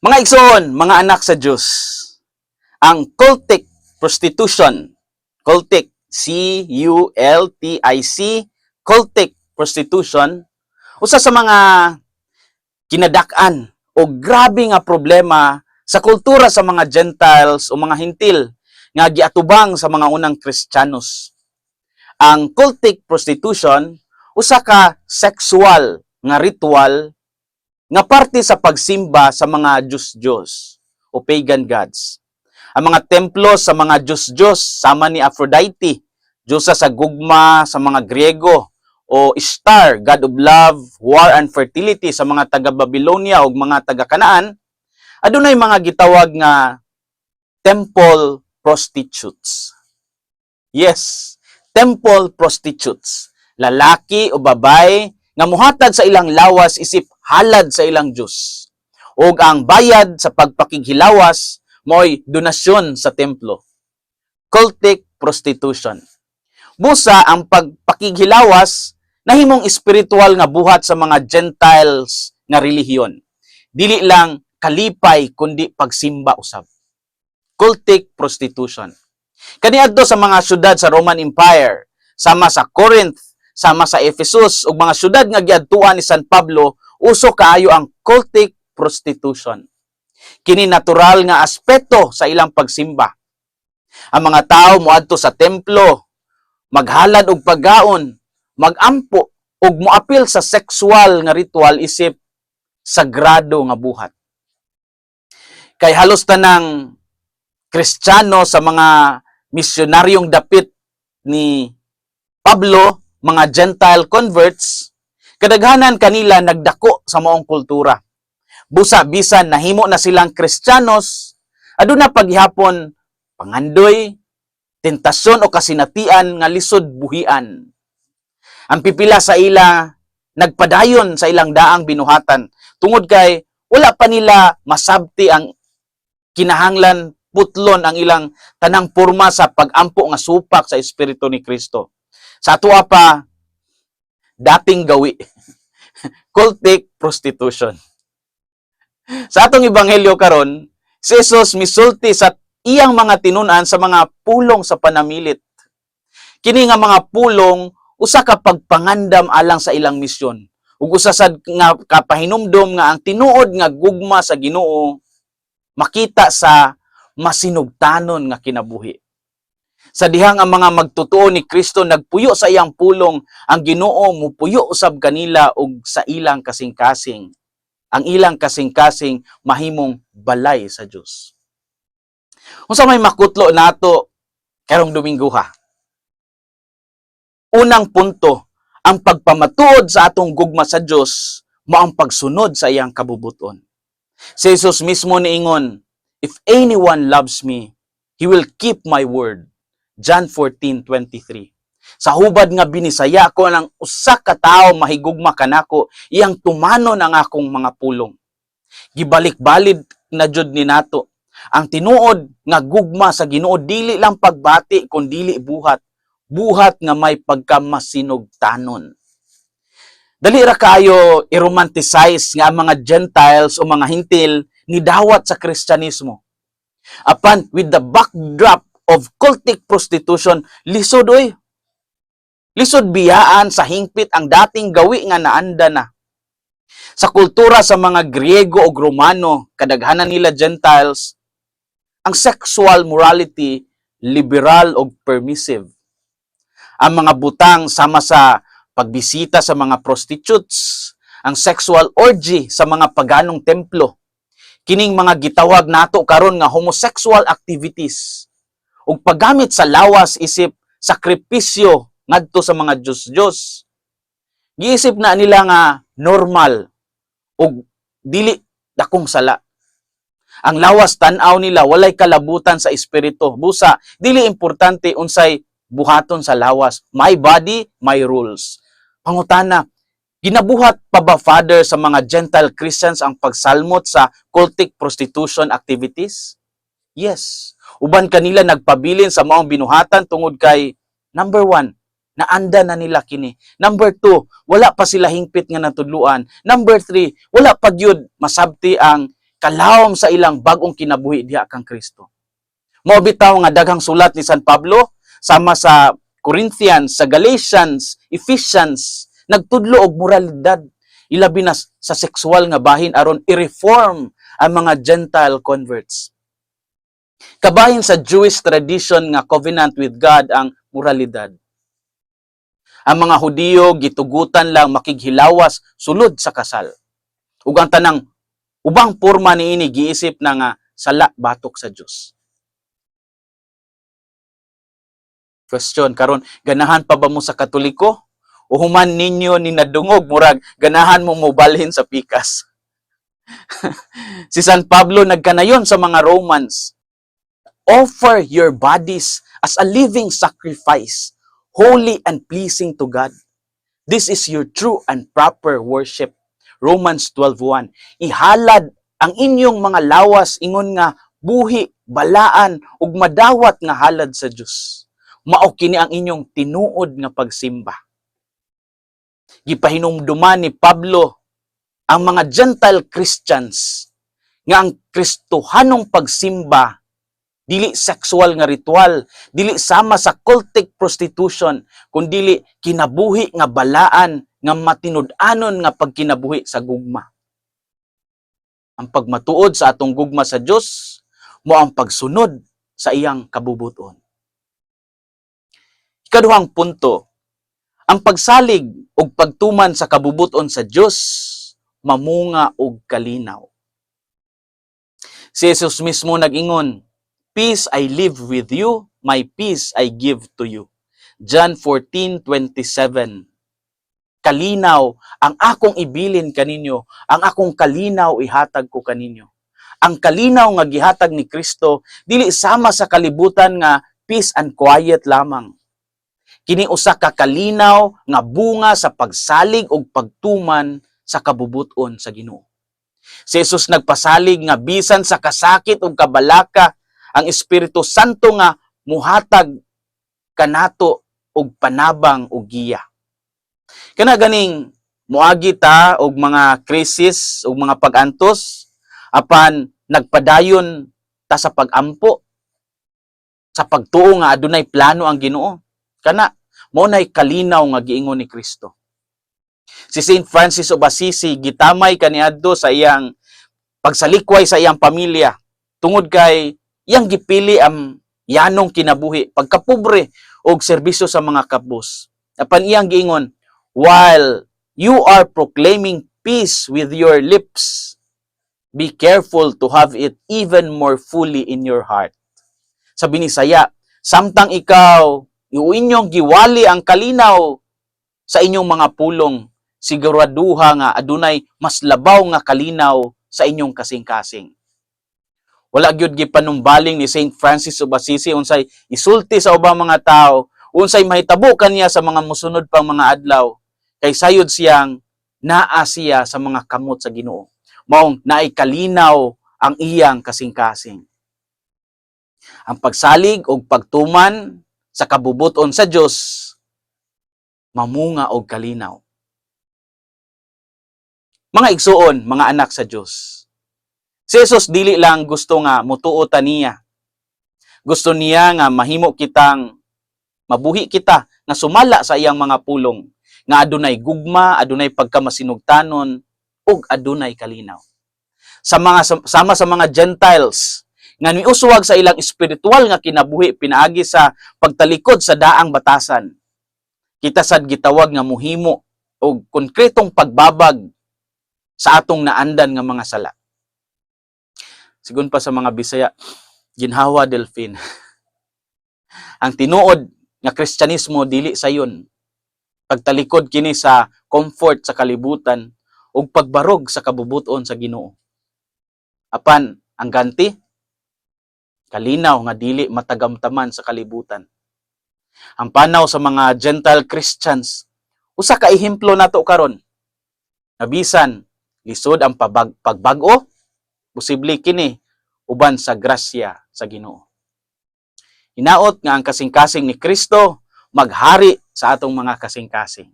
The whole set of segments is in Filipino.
Mga igsoon, mga anak sa Diyos, ang cultic prostitution, cultic, C-U-L-T-I-C, cultic prostitution, usa sa mga kinadak-an o grabe nga problema sa kultura sa mga Gentiles o mga Hintil nga giatubang sa mga unang Kristiyanos. Ang cultic prostitution usa ka sexual nga ritual nga parte sa pagsimba sa mga Diyos-Diyos o pagan gods. Ang mga templo sa mga Diyos-Diyos sama ni Aphrodite, Diyosa sa gugma sa mga Griego, o Ishtar, God of Love, War and Fertility sa mga taga-Babylonia o mga taga-Kanaan, adunay mga gitawag nga temple prostitutes. Yes, temple prostitutes. Lalaki o babay nga muhatag sa ilang lawas isip halad sa ilang Diyos. O ang bayad sa pagpakighilawas mo'y donasyon sa templo. Cultic prostitution. Busa ang pagpakighilawas nahimong espiritual nga buhat sa mga Gentiles nga relihiyon. Dili lang kalipay kundi pagsimba usab. Cultic prostitution. Kaniadto sa mga syudad sa Roman Empire, sama sa Corinth, sama sa Ephesus ug mga syudad nga giadtuan ni San Pablo, uso kaayo ang cultic prostitution. Kini natural nga aspeto sa ilang pagsimba. Ang mga tao moadto sa templo, maghalad og paggaon, magampo ug moapil sa sexual nga ritual isip sagrado nga buhat. Kay halos tanang Kristiyano sa mga misyonaryong dapit ni Pablo, mga Gentile converts, kadaghanan kanila nagdako sa maong kultura. Busa bisan nahimo na silang Kristiyanos, aduna paghihapon pangandoy, tentasyon o kasinatian nga lisod buhian. Ang pipila sa ila nagpadayon sa ilang daang binuhatan tungod kay wala pa nila masabti ang kinahanglan putlon ang ilang tanang porma sa pagampo nga supak sa espiritu ni Kristo. Sa atua pa dating gawi cultic prostitution. Sa atong ebanghelyo karon, si Jesus misulti sa iyang mga tinunan sa mga pulong sa panamilit. Kini nga mga pulong usa ka pagpangandam alang sa ilang misyon. Ug usa sad nga kapahinumdom nga ang tinuod nga gugma sa Ginoo makita sa masinugtanon nga kinabuhi. Sa dihang ang mga magtutuo ni Kristo nagpuyo sa iyang pulong, ang Ginoo mupuyo usab kanila og sa ilang kasing-kasing. Ang ilang kasing-kasing mahimong balay sa Dios. Unsa may makutlo nato karong Domingo ha? Unang punto, ang pagpamatuod sa atong gugma sa Dios mo ang pagsunod sa iyang kabubuton. Si Jesus mismo niingon, If anyone loves me, he will keep my word. John 14:23. Sa hubad nga binisaya ko ng usa ka tawo mahigugma kanako, iyang tumanon ang akong mga pulong. Gibalik-balid na jud ni nato. Ang tinuod nga gugma sa Ginoo dili lang pagbati kun dili buhat. Buhat nga may pagkamasinugtanon. Dali ra kayo i-romanticize nga mga Gentiles o mga Hintil ni dawat sa Kristyanismo. Apan with the backdrop of cultic prostitution, lisod oy. Lisod biyaan sa hingpit ang dating gawi nga naanda na. Sa kultura sa mga Griego o Romano, kadaghanan nila Gentiles, ang sexual morality liberal o permissive. Ang mga butang sama sa pagbisita sa mga prostitutes, ang sexual orgy sa mga paganong templo, kining mga gitawag nato karon nga homosexual activities ug paggamit sa lawas isip sakripisyo ngadto sa mga Diyos-Diyos. Giisip na nila nga normal ug dili dakong sala. Ang lawas tan-aw nila walay kalabutan sa espiritu. Busa, dili importante unsay buhaton sa lawas. My body, my rules. Pangutana, Ginabuhat pa ba, Father, sa mga Gentile Christians ang pagsalmot sa cultic prostitution activities? Yes. Uban kanila nagpabilin sa maong binuhatan tungod kay, number one, naanda na nila kini. Number two, wala pa sila hingpit nga natudluan. Number three, wala pa gyud masabti ang kalawom sa ilang bagong kinabuhi diha kang Kristo. Mao bitaw nga daghang sulat ni San Pablo sama sa Corinthians, sa Galatians, Ephesians, nagtudlo og moralidad ilabi na sa sexual nga bahin aron i-reform ang mga Gentile converts. Kabahin sa Jewish tradition nga covenant with God ang moralidad. Ang mga Hudiyo gitugutan lang makighilawas sulod sa kasal. Ug ang tanang ubang porma niini giisip na nga sala batok sa Dios. Question karon ganahan pa ba mo sa Katoliko? O human ninyo ni nadungog murag ganahan mo mobalhin sa pikas. si San Pablo nagkanayon sa mga Romans. Offer your bodies as a living sacrifice, holy and pleasing to God. This is your true and proper worship. Romans 12.1 Ihalad ang inyong mga lawas ingon nga buhi, balaan, ug madawat nga halad sa Dios. Mao kini ang inyong tinuod nga pagsimba. Gipahinumduman ni Pablo ang mga Gentile Christians nga ang Kristohanong pagsimba dili sexual nga ritual, dili sama sa cultic prostitution, kundili kinabuhi nga balaan nga matinud-anon nga pagkinabuhi sa gugma. Ang pagmatuod sa atong gugma sa Dios mo ang pagsunod sa iyang kabubuton. Ikaduhang punto, ang pagsalig ug pagtuman sa kabubuton sa Dios mamunga og kalinaw. Si Jesus mismo nag-ingon, Peace I live with you, my peace I give to you. John 14:27. Kalinaw ang akong ibilin kaninyo, ang akong kalinaw ihatag ko kaninyo. Ang kalinaw nga gihatag ni Kristo dili sama sa kalibutan nga peace and quiet lamang. Kini usa ka kalinaw nga bunga sa pagsalig ug pagtuman sa kabubuton sa Ginoo. Si Jesus nagpasalig nga bisan sa kasakit ug kabalaka ang Espiritu Santo nga muhatag kanato og panabang ug giya. Kana ganing muagi ta og mga krisis ug mga pagantos apan nagpadayon ta sa pagampo sa pagtuo nga adunay plano ang Ginoo. Kana mo nay kalinaw nga giingon ni Kristo. Si Saint Francis of Assisi gitamay kaniadto sa iyang pagsalikway sa iyang pamilya tungod kay iyang gipili ang yanong kinabuhi pagkapobre og serbisyo sa mga kabus. Apan iyang giingon, while you are proclaiming peace with your lips, be careful to have it even more fully in your heart. Sabi ni Saya, samtang ikaw iuinyong giwali ang kalinaw sa inyong mga pulong, siguraduha nga adunay mas labaw nga kalinaw sa inyong kasing-kasing. Wala gyud gipanumbaling ni Saint Francis of Assisi unsay isulti sa ubang mga tao, unsay mahitabo kaniya sa mga musunod pang mga adlaw kay sayod siyang naa siya sa mga kamot sa Ginoo. Maong naay kalinaw ang iyang kasing-kasing. Ang pagsalig og pagtuman sa kabubuton sa Dios mamunga og kalinaw. Mga igsuon, mga anak sa Dios. Si Jesus dili lang gusto nga mutuo ta niya. Gusto niya nga mahimo kitang mabuhi kita nga sumala sa iyang mga pulong nga adunay gugma, adunay pagkamasinugtanon ug adunay kalinaw. Sa mga sama sa mga Gentiles nga niuswag sa ilang espiritual nga kinabuhi pinaagi sa pagtalikod sa daang batasan. Kita sad gitawag nga muhimo og konkretong pagbabag sa atong naandan nga mga sala. Sigun pa sa mga Bisaya, ginhawa delfin. Ang tinuod nga Kristyanismo dili sayon. Pagtalikod kini sa comfort sa kalibutan ug pagbarog sa kabubuton sa Ginoo. Apan ang ganti kalinaw nga dili matagamtaman sa kalibutan. Ang panaw sa mga Gentile Christians usa ka ehemplo nato karon. Nabisan lisod ang pabag pagbag-o posible kini uban sa grasya sa Ginoo. Hinaot nga ang kasing-kasing ni Kristo maghari sa atong mga kasing-kasing.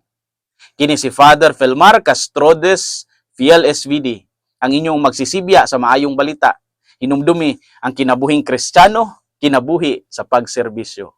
Kini si Father Felmar Castrodes, Fiel SVD. ang inyong magsisibya sa maayong balita. Hinumdumi ang kinabuhing Kristiyano, kinabuhi sa pagserbisyo.